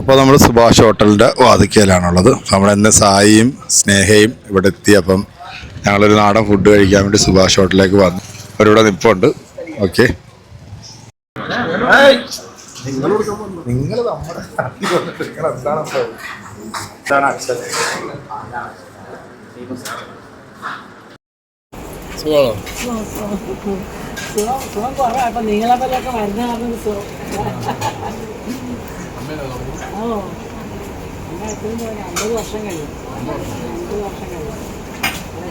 അപ്പോൾ നമ്മൾ സുഭാഷ് ഹോട്ടലിന്റെ വാതിക്കയിലാണുള്ളത് നമ്മൾ എന്നെ സായിയും സ്നേഹയും ഇവിടെ എത്തി. അപ്പം ഞങ്ങളൊരു നാടൻ ഫുഡ് കഴിക്കാൻ വേണ്ടി സുഭാഷ് ഹോട്ടലിലേക്ക് വന്നു. അവരിവിടെ നിപ്പുണ്ട്. ഓക്കെ. നിങ്ങൾ നമ്മുടെ നിങ്ങൾ എന്താണ് ഇതാണ് അച്ഛൻ സുഖം സുഖം കുറവാ. അപ്പൊ നിങ്ങളെ പോലെയൊക്കെ മരുന്ന് കാരണം സുഖം. ഓ. അമ്മ എപ്പോഴും പോലെ അമ്പത് വർഷം കഴിയും അമ്പത് വർഷം കഴിയും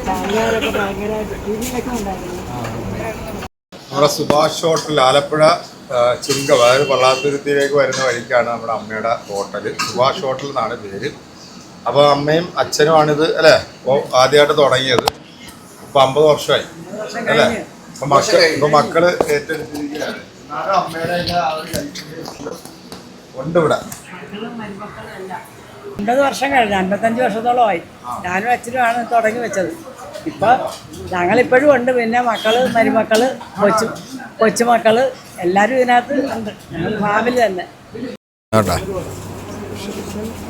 ചാനലുകാരൊക്കെ ഭയങ്കരമായിട്ട് ടി വിയിലൊക്കെ ഉണ്ടായിരുന്നു. നമ്മുടെ സുഭാഷ് ഹോട്ടൽ ആലപ്പുഴ ചുങ്കം അതായത് പള്ളാത്തുരുത്തിയിലേക്ക് വരുന്ന വഴിക്കാണ് നമ്മുടെ അമ്മയുടെ ഹോട്ടൽ സുഭാഷ് ഹോട്ടൽ എന്നാണ് പേര്. അപ്പോൾ അമ്മയും അച്ഛനുമാണിത് അല്ലേ? അപ്പോൾ ആദ്യമായിട്ട് തുടങ്ങിയത്. ഇപ്പോൾ അമ്പത് വർഷമായി. അല്ലേ? മക്കൾ ഇപ്പോൾ മക്കൾ ഏറ്റെടുത്തിരിക്കുകയാണ്. ഉണ്ട്. ഇവിടെ. അമ്പത് വർഷം കഴിഞ്ഞു അൻപത്തഞ്ച് വർഷത്തോളമായി. ഞാനും അച്ഛനുമാണ് തുടങ്ങി വെച്ചത്. ഇപ്പൊ ഞങ്ങളിപ്പോഴും ഉണ്ട്. പിന്നെ മക്കൾ മരുമക്കൾ കൊച്ചു കൊച്ചുമക്കൾ എല്ലാവരും ഇതിനകത്ത് ഉണ്ട്. ഞങ്ങൾ ഫാമിലി തന്നെ. അപ്പൊ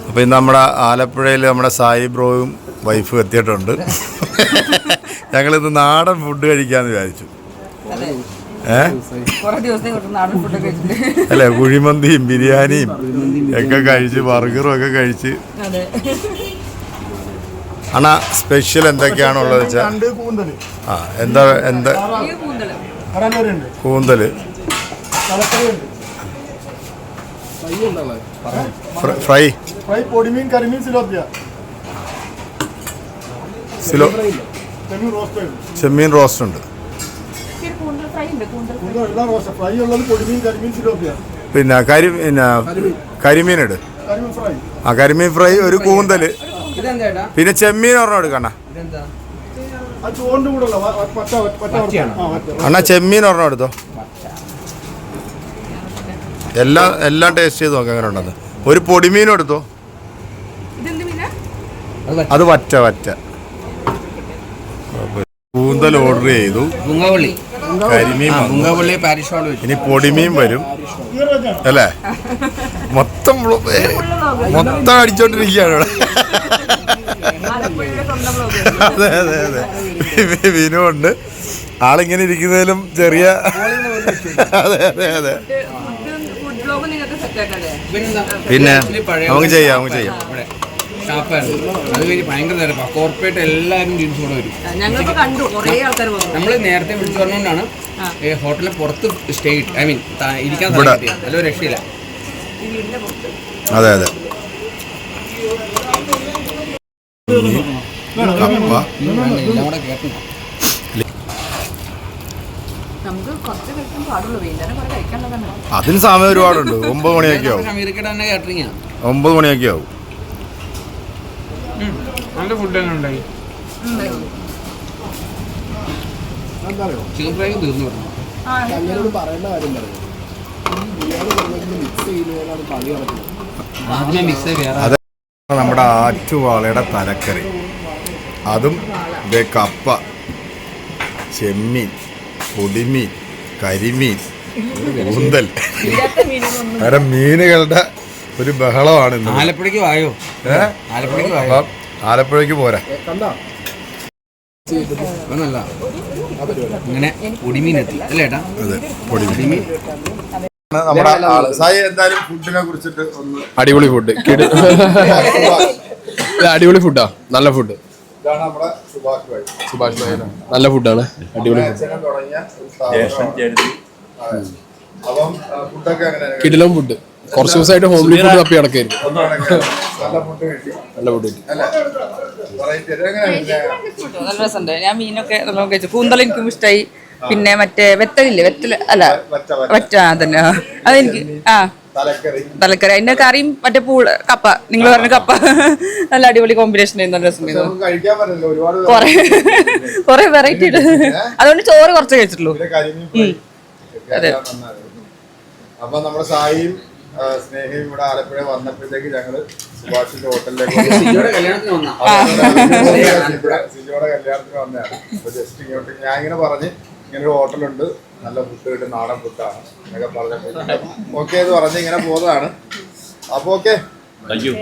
അപ്പോൾ ഇന്ന് നമ്മുടെ ആലപ്പുഴയിൽ നമ്മുടെ സായി ബ്രോയും വൈഫും എത്തിയിട്ടുണ്ട്. ഞങ്ങളിന്ന് നാടൻ ഫുഡ് കഴിക്കാമെന്ന് വിചാരിച്ചു. അല്ലെ? കുഴിമന്തിയും ബിരിയാണിയും ഒക്കെ കഴിച്ച് ബർഗറും ഒക്കെ കഴിച്ച്. അണ സ്പെഷ്യൽ എന്തൊക്കെയാണുള്ളത് വെച്ചാൽ കൂന്തൽ ആ എന്താ എന്താ? കൂന്തൽ. തലക്കറിയുണ്ട് ഫ്രൈ ഫ്ര- ഫ്രൈ. ഫ്രൈ പൊടിമീൻ കരിമീൻ സിലോപ്പിയ. സിലോ ചെമ്മീൻ റോസ്റ്റ് ഉണ്ട്. കൂന്തൽ കൂന്തൽ കൂന്തൽ പിന്നെ കരി പിന്നെ കരിമീൻ. ഇട്. കരിമീൻ ഫ്രൈ ആ കരിമീൻ ഫ്രൈ ഒരു കൂന്തൽ ഇതെന്താ പിന്നെ ചെമ്മീൻ ഒരെണ്ണം എടുക്കണ അണ്ണാ ചെമ്മീൻ ഒരെണ്ണം എടുത്തോ? എല്ലാം എല്ലാം ടേസ്റ്റ് ചെയ്ത് നോക്കാം അങ്ങനെ ഉണ്ടെന്ന് ഒരു പൊടിമീനും എടുത്തോ? ഇതെന്ത് മീനാ? അത് വറ്റ വറ്റ കൂന്തൽ ഓർഡർ ചെയ്തു. മുങ്ങവള്ളി കരിമീൻ. മുങ്ങവള്ളി പാരിഷ് ഹാൾ ഇനി പൊടിമീൻ വരും. അല്ലേ? മൊത്തം മൊത്തം അടിച്ചോണ്ടിരിക്കുകയാണ് ഇവിടെ. അതെ അതെ അതെ. വിനു ഉണ്ട്. ആളിങ്ങനെ ഇരിക്കുന്നതിലും ചെറിയ അതെ അതെ അതെ. പിന്നെ നമുക്ക് ചെയ്യാം നമുക്ക് ചെയ്യാം. ഇവിടെ. ഷാപ്പായിരുന്നു അത് കഴിഞ്ഞ് ഭയങ്കര തിരക്കാണ് കോർപ്പറേറ്റ് എല്ലാവരും ജീൻസ് കൂടെ വരും. കണ്ടു. കുറേ ആൾക്കാർ നമ്മൾ നേരത്തെ വിളിച്ചു പറഞ്ഞുകൊണ്ടാണ് ഈ ഹോട്ടലിൽ പുറത്ത് സ്റ്റേ ഐ മീൻ ഇരിക്കാൻ ഇവിടെ. നല്ല രക്ഷയില്ല. അതെ അതെ. അതിന് സമയം ഒരുപാടുണ്ട്. ഒമ്പത് മണിയൊക്കെ ആവും. ഒമ്പത് മണിയൊക്കെ ആവും. നല്ല ഫുഡ് തന്നെ ഉണ്ടായി. ചിക്കൻ ഫ്രൈ തീർന്നു പറഞ്ഞു. ആദ്യമേ മിക്സ് നമ്മുടെ ആറ്റുവാളയുടെ തലക്കറി. അതും ദേ കപ്പ ചെമ്മീൻ പൊടിമീൻ കരിമീൻ കൂന്തൽ അങ്ങനെ മീനുകളുടെ ഒരു ബഹളമാണ് ഇന്ന്. ആലപ്പുഴയ്ക്ക് വായോ? ഏ? ആലപ്പുഴയ്ക്ക് വായോ? അപ്പം ആലപ്പുഴയ്ക്ക് പോരാ. ഒന്നല്ല. ഇങ്ങനെ പൊടിമീൻ എത്തി അല്ലേ ഏട്ടാ? അതെ പൊടിമീൻ. നമ്മുടെ ആൾ സായി എന്തായാലും ഫുഡിനെ കുറിച്ചിട്ട് ഒന്ന് അടിപൊളി ഫുഡ് അടിപൊളി ഫുഡാ നല്ല ഫുഡ് ഇതാണ് നമ്മുടെ സുഭാഷ് ഭായി. സുഭാഷ് നല്ല ഫുഡാണ് അടിപൊളി ഫുഡ് അച്ഛനും തുടങ്ങിയ ഒരു സ്ഥാപനമാണ്. അതെ. അപ്പം ഫുഡൊക്കെ എങ്ങനെയാണ്? കിടിലം ഫുഡ് കുറച്ച് ദിവസമായിട്ട് ഹോംലി ഫുഡ് തപ്പി നടക്കായിരുന്നു നല്ല ഫുഡ് കിട്ടി. നല്ല ഫുഡ് കിട്ടി. അല്ലേ വെറൈറ്റി എങ്ങനെയാണ് നല്ല രസമുണ്ട്. ഞാൻ മീനൊക്കെ നല്ലോണം കഴിച്ചു. കൂന്തൽ എനിക്കും ഇഷ്ടമായി പിന്നെ മറ്റേ വെത്തലില്ലേ? വെത്തല അല്ല. വറ്റ അതന്നെ. ആ. അതെനിക്ക് ആ. തലക്കറി. തലക്കറി. അതിന്റെ കറിയും മറ്റേ പൂൾ കപ്പ. നിങ്ങൾ പറഞ്ഞ കപ്പ. നല്ല അടിപൊളി കോമ്പിനേഷൻ ആയിരുന്നു. നല്ല രസം കൊറേ കൊറേ വെറൈറ്റി ഉണ്ട്. അതുകൊണ്ട് ചോറ് കുറച്ച് കഴിച്ചിട്ടുള്ളൂ. അതെ. അപ്പൊ നമ്മുടെ സായിയും ആ, സ്നേഹയും ഇവിടെ ആലപ്പുഴ വന്നപ്പോഴത്തേക്ക് ഞങ്ങൾ സുഭാഷിന്റെ ഹോട്ടലിലേക്ക്. സിജോയുടെ കല്യാണത്തിന് വന്നാ? അപ്പൊ ഇവിടെ സിജോയുടെ കല്യാണത്തിന് വന്നതാണ്. അപ്പൊ ജസ്റ്റ് ഇങ്ങോട്ട് ഞാൻ ഇങ്ങനെ പറഞ്ഞ് ഇങ്ങനൊരു ഹോട്ടലുണ്ട്. നല്ല ഫുഡ് കിട്ടും നാടൻ ഫുഡാണ് എന്നൊക്കെ പറഞ്ഞപ്പോൾ ഓക്കെ എന്ന് പറഞ്ഞ് ഇങ്ങനെ പോകുന്നതാണ് അപ്പൊ ഓക്കെ താങ്ക് യു